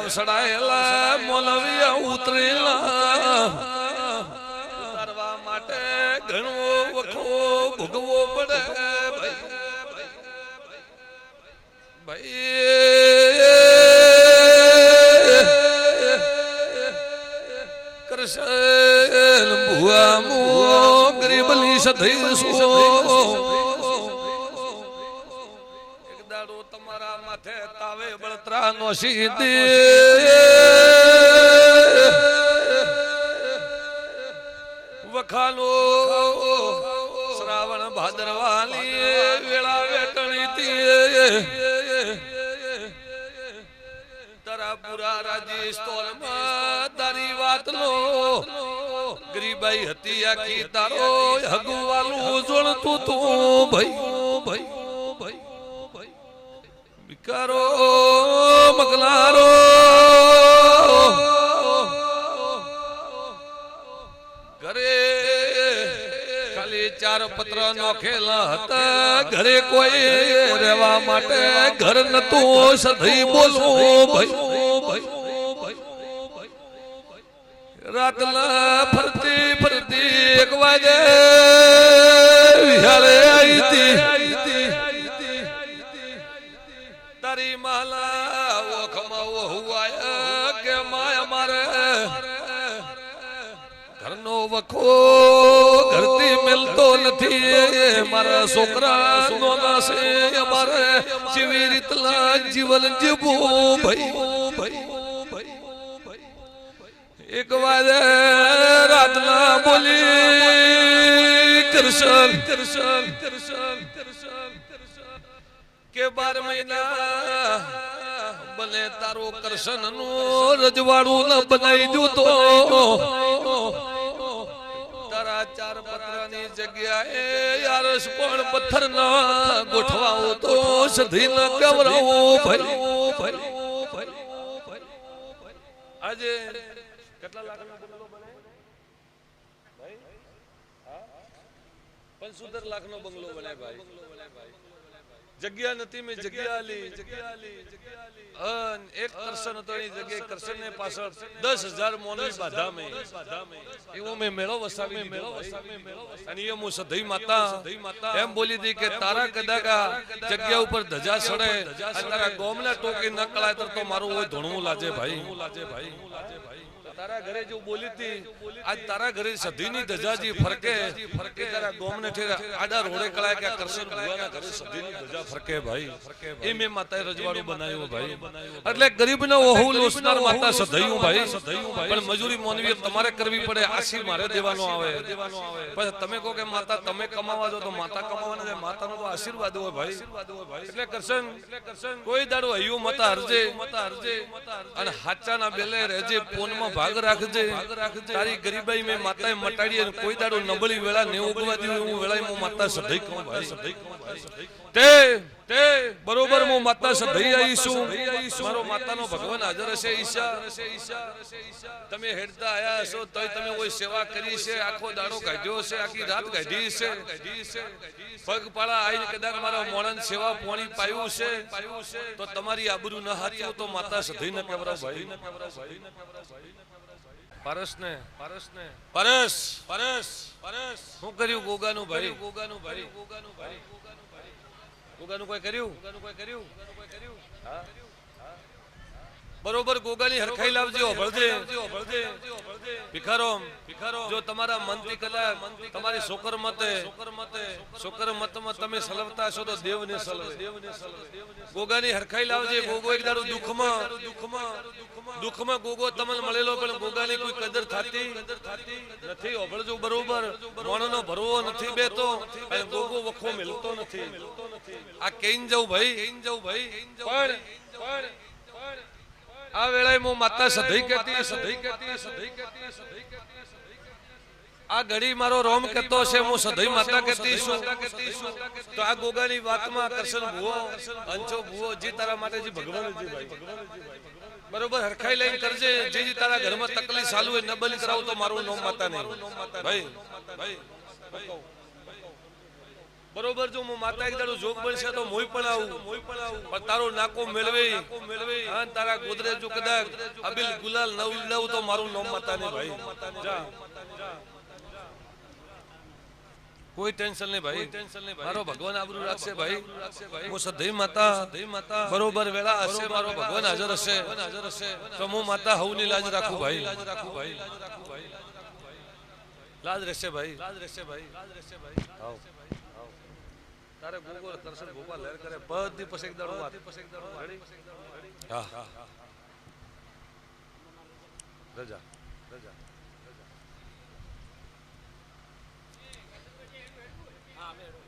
તાવ સડાયેલા, મોલવિયા ઉતરેલા. ઉતારવા માટે ઘણો વખો ભોગવો પડે. ભાઈ કૃષ્ણ ભુવા મો ગરીબલી સધૈ સો તમારા માથે તાવે બળતરા નો સીધે વખાનો શ્રાવણ ભાદરવાની વેળા વેટણી તારા તારી વાત લો ગરીબાઈ હતી આખી તારો હગુવાલું જોણતું તું ભાઈ ભાઈ. વિકારો મગલારો. ઘરે ખાલી ચાર પત્ર નોખેલા હતા. ઘરે કોઈ રહેવા માટે ઘર નતું સધી બોલવું ભાઈ. ભાઈ તારી માલા ઓખમાં હુવાય કે માય મારે. ઘરનો વખો ઘરથી મિલતો નથી. મારા છોકરા નો નાશે અમારે. જેવી રીતના જીવન જીવવું ભાઈ. એક વાગે રાતના બોલી, કૃષ્ણ કૃષ્ણ કૃષ્ણ કરશન કે બાર મહિના, ભલે તારો કરશનનું રજવાડું ન બનાવી જોતો તારા ચાર જગ્યાએ યારસ પણ પથ્થર ના ગોઠવાઓ તો ન કવરાવો ભાઈ. આજે કેટલા ભાઈ? હા? પંચોતેર લાખનો બંગલો બને ભાઈ. જગ્યા નથી મેં જગ્યા લી. એક કરશન હતો એની જગ્યાએ કરશન ને પાછળ દસ હજાર મોની બાધા મેં. એવો મેં મેળો વસાવી મેળો વસાવી અને એ હું સધઈ માતા એમ બોલી દી કે તારા કદાકા જગ્યા ઉપર ધજા સડે તારા ગોમના ટોકી ન કળાય તો મારું હોય ધોણવું લાજે ભાઈ. લાજે ભાઈ. તારા ઘરે જો બોલી હતી આજ તારા ઘરે સધીની ધજાજી ફરકે ફરકે. તારા ગોમને ઠેર આડા રોડે કળાય કે કરશે ભુવાના ઘરે સધીની ધજા ફરકે ભાઈ. એ મે માતાએ રજવાડું બનાવ્યું ભાઈ. એટલે ગરીબનો ઓહુ લોસનાર માતા સધૈયું ભાઈ. સધૈયું ભાઈ. પણ મજૂરી મોનવી તમારે કરવી પડે આશી મારે દેવાનો આવે. પછી તમે કહો કે માતા તમે કમાવા જો તો માતા કમાવાના છે માતાનો તો આશીર્વાદ હોય ભાઈ. એટલે કરશન. કોઈ દાડો હૈયું મતા હરજે. મતા હરજે. અને હાચાના બેલે રહેજે પોનમાં ભાગ રાખજે. તારી ગરીબાઈ મેં માતાએ મટાડી અને કોઈ દાડો નબળી વેળા ને ઉગવા દીધું હું વેળાએ હું માતા સધઈ કહું, ભાઈ. તે તે બરોબર હું માતા સધઈ આવીશું મારો માતાનો ભગવાન હાજર હશે ઈશા. તમે હેડતા આયા છો તોય તમે કોઈ સેવા કરી છે? આખો દાડો કાઢ્યો છે આખી રાત કાઢી છે પગ પાળા આવીને કદાચ મારા મોણન સેવા પોણી પાયું છે તો તમારી આબરૂ ન હાથ્યું તો માતા સધઈ ન કેવરા ભાઈ. પરસ ને પરસ ને. પરસ. પરસ. પરસ. શું કર્યું ગોગાનું ભાઈ. ગોગાનું ભાઈ ગોગાનું ભાઈ. ગોગાનું કોઈ કર્યું? ગોગાનું કોઈ કર્યું? હા? બરોબર ગોગાની હરખાઈ લાવજો ભળજે. ભિખારો જો તમારા મનથી કલા તમારી શોકર મતે શોકર મતમાં તમે સલવતા છો તો દેવને સલવે. ગોગાની હરખાઈ લાવજે ગોગો એક દાડો દુઃખમાં. દુઃખમાં. દુઃખમાં ગોગો તમને મળેલો પણ ગોગાની કોઈ કદર થતી નથી ઓભળજો બરોબર. મોણનો ભરવો નથી બેતો અને ગોગો વખો મિલતો નથી. આ કેઈન જવું ભાઈ. કેઈન જવું ભાઈ. પણ આ વેળાએ હું માતા સધઈ કહેતી સધઈ કહેતી સધઈ કહેતી સધઈ કહેતી આ ઘડી મારો રોમ કહેતો છે હું સધઈ માતા કહેતી છું. તો આ ગોગાની વાતમાં કરશન ભુવો અંચો ભુવો, જે તારા માટે જે ભગવાન જે બરોબર, હરખાઈ લઈને કરજે. જે જે તારા ઘરમાં તકલીફ ચાલુ હોય ન બલી કરાવું તો મારું નોમ માતા નહીં. ભાઈ ભાઈ. બરોબર જો હું માતા એક દાડો જોગ બનશે તો મોય પણ આવું. મોય પણ આવું. પણ તારો નાકો મેળવી. મેળવી. હા તારા ગોદરે જો કદાચ અબિલ ગુલાલ નવ લવ તો મારું નામ માતા ને ભાઈ. જા. કોઈ ટેન્શન નહીં ભાઈ. ટેન્શન નહીં મારો ભગવાન આબરૂ રાખશે ભાઈ. હું સદૈવ માતા. માતા. બરોબર વેળા હશે મારો ભગવાન હાજર હશે. હાજર હશે. તો હું માતા હવની લાજ રાખું ભાઈ. લાજ રાખું ભાઈ. લાજ રહેશે ભાઈ. લાજ રહેશે ભાઈ. લાજ રહેશે ભાઈ. તારે ગોગોળ કરશે ગોપાલ લહેર કરે બધી પછી એક દાડો વાત. હા. હા. રજા. રજા. હા મેળો